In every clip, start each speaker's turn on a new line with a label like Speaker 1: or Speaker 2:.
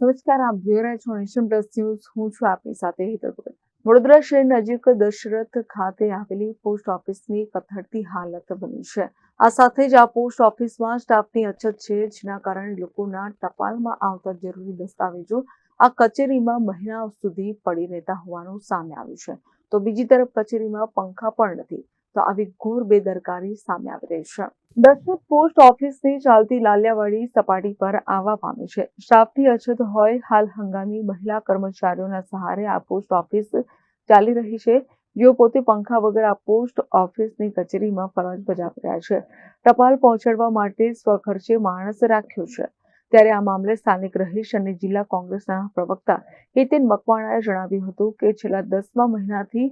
Speaker 1: નમસ્કાર, આપ જોઈ રહ્યા છો નેશન પ્લસ ન્યૂઝ. હું છું આપની સાથે હેતર પટેલ વડોદરા શહેર નજીક દશરથ ખાતે આવેલી પોસ્ટ ઓફિસની કથળતી હાલત બની છે. આ સાથે જ આ પોસ્ટ ઓફિસમાં સ્ટાફની અછત છે, જેના કારણે લોકોના ટપાલમાં આવતા જરૂરી દસ્તાવેજો આ કચેરીમાં મહિનાઓ સુધી પડી રહેતા હોવાનું સામે આવ્યું છે. તો બીજી તરફ કચેરીમાં પંખા પણ નથી. તો આવી ઘોર બેદરકારી સામે આવી રહી છે. દશરથ પોસ્ટ ઓફિસની ચાલતી લાલિયાવાડી સપાટી પર આવવા પામી છે. સ્ટાફની અછત હોય હાલ હંગામી મહિલા કર્મચારીઓના સહારે આ પોસ્ટ ઓફિસ ચાલી રહી છે. જેઓ પોતે પંખા વગર આ પોસ્ટ ઓફિસની કચેરીમાં ફરજ બજાવી રહ્યા છે. ટપાલ પહોંચાડવા માટે સ્વખર્ચે માણસ રાખ્યો છે. ત્યારે આ મામલે સ્થાનિક રહીશ અને જિલ્લા કોંગ્રેસના પ્રવક્તા હિતેન મકવાણાએ જણાવ્યું હતું કે છેલ્લા દસમા મહિનાથી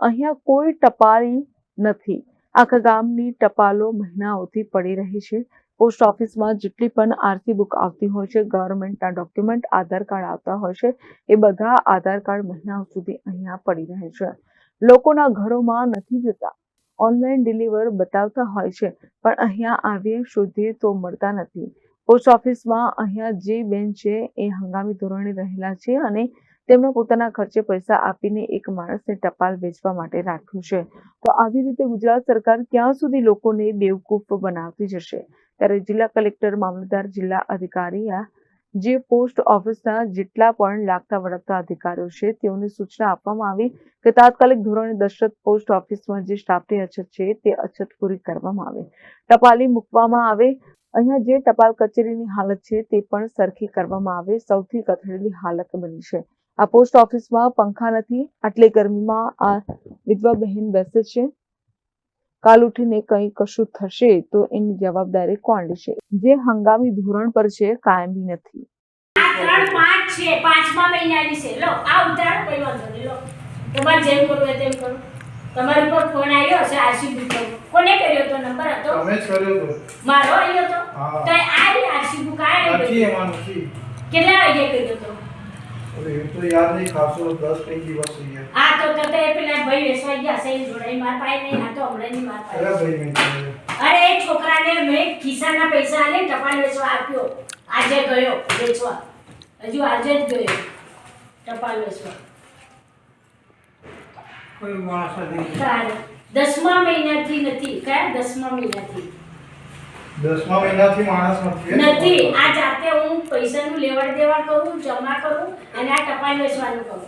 Speaker 1: અહીંયા કોઈ ટપાલી નથી. આખા ગામની ટપાલો મહિનાઓથી પડી રહી છે. પોસ્ટ ઓફિસમાં જેટલી પણ આરસી બુક આવતી હોય છે, ગવર્મેન્ટના ડોક્યુમેન્ટ, આધાર કાર્ડ આવતા હોય છે, એ બધા આધાર કાર્ડ મહિનાઓ સુધી અહીંયા પડી રહે છે. લોકોના ઘરોમાં નથી જતા. ઓનલાઈન ડિલિવર બતાવતા હોય છે, પણ અહીંયા આવીએ શોધીએ તો મળતા નથી. પોસ્ટ ઓફિસમાં અહીંયા જે બેન છે એ હંગામી ધોરણે રહેલા છે અને તેમના પોતાના ખર્ચે પૈસા આપીને એક માણસને ટપાલ વેચવા માટે રાખ્યું છે. તો આવી રીતે ગુજરાત સરકાર ક્યાં સુધી લોકોને બેવકૂફ બનાવતી જશે? ત્યારે જિલ્લા કલેક્ટર, મામલતદાર, જિલ્લા અધિકારી જે પોસ્ટ ઓફિસના જેટલા પણ લાગતા વળગતા અધિકારીઓ છે, તેઓને સૂચના આપવામાં આવી કે તાત્કાલિક ધોરણે દશરથ પોસ્ટ ઓફિસમાં જે સ્ટાફની અછત છે, તે અછત પૂરી કરવામાં આવે. ટપાલી મૂકવામાં આવે. અહીંયા જે ટપાલ કચેરીની હાલત છે, તે પણ સરખી કરવામાં આવે. સૌથી કથળેલી હાલત બની છે. આ પોસ્ટ ઓફિસમાં પંખા નથી આટલી ગરમીમાં આ વિધવા બહેન બેસે છે. કાલ ઉઠીને કંઈ કશું થશે તો એની જવાબદારી કોણ લેશે? જે હંગામી ધોરણ પર છે કાયમી નથી.
Speaker 2: આ ત્રણ પાંચ છે પાંચમા મહિનાની છે. લો આ ઉતારો કોઈ વાંધો નહીં. લો તમારે જેમ કરવું હોય તેમ કરો. તમારી ઉપર ફોન આવ્યો હશે આરસી બુક કોને કર્યો તો નંબર હતો?
Speaker 3: તમે જ કર્યો તો
Speaker 2: મારો આવ્યો તો તો આ આરસી બુક આ
Speaker 3: નથી એમાં નથી.
Speaker 2: કેટલા વાગે કર્યો તો
Speaker 3: હવે એ તો યાદ નહીં ખાસો દસ કઈ દિવસ થઈ ગયા.
Speaker 2: આ તો તો તે પેલા ભાઈ વેસવાઈ ગયા છે જોડાઈ માર પાસે નહીં આ તો હમણાં ની માર
Speaker 3: કયા
Speaker 2: પાસે
Speaker 3: ભાઈ મેં
Speaker 2: અરે એ છોકરાને મેં ખિસ્સાના પૈસા આલે ટપાલ વેચવા આપ્યો. આજે ગયો વેચવા. હજુ આજે જ ગયો ટપાલ વેચવા.
Speaker 3: કોઈ માણસ નથી.
Speaker 2: દસમા મહિનાથી નથી કયા? દસમા મહિનાથી.
Speaker 3: દસમા મહિનાથી માણસ નથી.
Speaker 2: નથી. આ જાતે હું પૈસાનું લેવડ દેવડ કરું જમા કરું અને આ ટપાલ વેચવાનું કરું.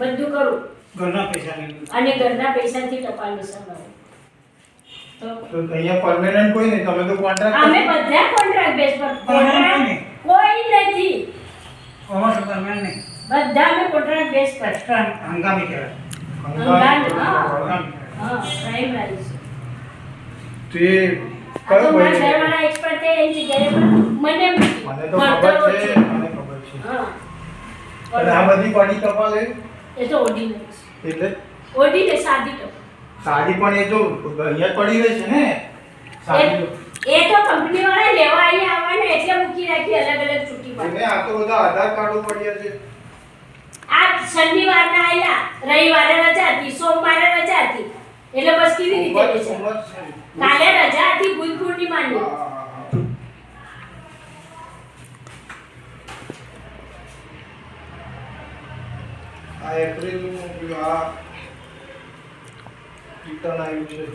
Speaker 2: બધું કરું.
Speaker 4: ઘરના પૈસા
Speaker 2: અને ઘરના પૈસાથી ટપાલ વેચવાનું કરું. તો
Speaker 3: તો અહીંયા પરમેનન્ટ કોઈ નહીં. તમે તો કોન્ટ્રાક્ટ
Speaker 2: અમે બધા કોન્ટ્રાક્ટ બેઝ પર.
Speaker 4: Permanent
Speaker 2: કોઈ નથી.
Speaker 4: અમારે તો નહીં.
Speaker 2: બધા અમે કોન્ટ્રાક્ટ બેઝ પર.
Speaker 4: એક્સ્ટ્રા હંગામી કહેવાય.
Speaker 2: હંગામી, હા. હા પ્રાઇમરી
Speaker 3: તે
Speaker 2: ઘરવાળા expert છે એ જગ્યાએ મને
Speaker 3: મને તો ખબર છે મને ખબર છે.
Speaker 2: હા.
Speaker 3: આ બધી પડી ટપાલ એ
Speaker 2: એ તો ઓર્ડિનરી
Speaker 3: એટલે?
Speaker 2: ઓર્ડિનરી સાદી ટપાલ
Speaker 3: પણ એ તો અહીંયા પડી રહી છે ને.
Speaker 2: એ તો કંપની વાળા લેવા આવી આવવાને એટલે મૂકી રાખી અલગ અલગ છૂટી પડે
Speaker 3: એને આ તો બધા આધાર કાર્ડો પડ્યા છે.
Speaker 2: આ શનિવારના આયા રવિવારે રજા હતી સોમવારે રજા હતી એટલે બસ કેવી રીતે. કાલે રજા હતી ગુઈ પૂર્ણિમાની
Speaker 3: હા, હા, હા. આ એપ્રિલનું પેલું આ રિટર્ન આવ્યું છે.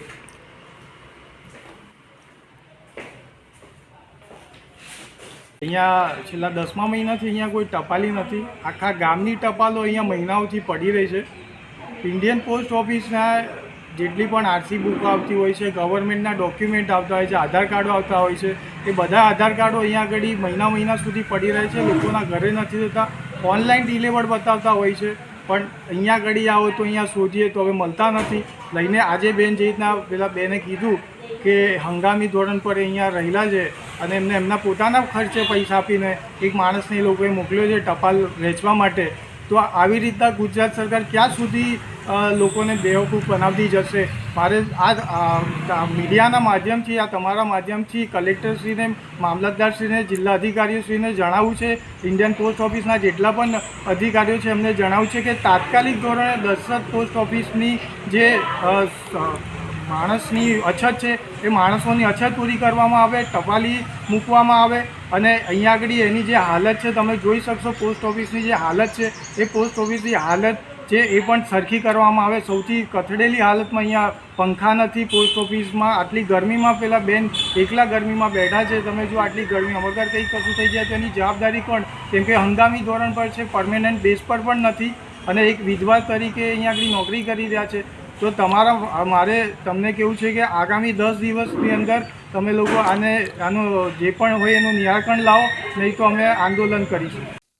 Speaker 5: અહીંયા છેલ્લા દસમા મહિનાથી અહીંયા કોઈ ટપાલી નથી. આખા ગામની ટપાલો અહીંયા મહિનાઓથી પડી રહી છે. ઇન્ડિયન પોસ્ટ ઓફિસના જેટલી પણ આરસી બુક આવતી હોય છે ગવર્મેન્ટના ડોક્યુમેન્ટ આવતા હોય છે, આધાર કાર્ડો આવતા હોય છે, એ બધા આધાર કાર્ડો અહીંયા આગળ મહિના મહિના સુધી પડી રહે છે, લોકોના ઘરે નથી જતા. ઓનલાઈન ડિલેવર બતાવતા હોય છે, પણ અહીંયા આગળ આવો તો અહીંયા શોધીએ તો હવે મળતા નથી. લઈને આજે બેન જે રીતના પેલા બેને કીધું કે હંગામી ધોરણ પર અહીંયા રહેલા છે અને એમને એમના પોતાના ખર્ચે પૈસા આપીને એક માણસને એ લોકોએ મોકલ્યો છે ટપાલ વેચવા માટે. તો આવી રીતના ગુજરાત સરકાર ક્યાં સુધી લોકોને બેવકૂફ બનાવતી જશે. મારે આ મીડિયાના માધ્યમથી, આ તમારા માધ્યમથી કલેક્ટરશ્રીને, મામલતદારશ્રીને જિલ્લા અધિકારીશ્રીને જણાવવું છે. ઇન્ડિયન પોસ્ટ ઓફિસના જેટલા પણ અધિકારીઓ છે, એમને જણાવવું છે કે તાત્કાલિક ધોરણે દશરથ પોસ્ટ ઓફિસની જે માણસની અછત છે, એ માણસોની અછત પૂરી કરવામાં આવે, ટપાલી મૂકવામાં આવે અને અહીંયા આગળ એની જે હાલત છે, તમે જોઈ શકશો, પોસ્ટ ઓફિસની જે હાલત છે, એ પોસ્ટ ઓફિસની હાલત છે એ પણ સરખી કરવામાં આવે. સૌથી કથડેલી હાલતમાં અહીંયા પંખા નથી પોસ્ટ ઓફિસમાં આટલી ગરમીમાં પેલા બેન એકલા ગરમીમાં બેઠા છે. તમે જો આટલી ગરમી વગર કંઈ કશું થઈ જાય તો એની જવાબદારી કોણ? કેમ કે હંગામી ધોરણ પર છે પરમેનન્ટ બેઝ પર પણ નથી. અને એક વિધવા તરીકે અહીંયા આગળ નોકરી કરી રહ્યા છે. તો તમારા મારે તમને કેવું છે કે આગામી દસ દિવસની અંદર તમે લોકો આને, આનું જે પણ હોય એનું નિરાકરણ લાવો, નહીં તો અમે આંદોલન કરીશું.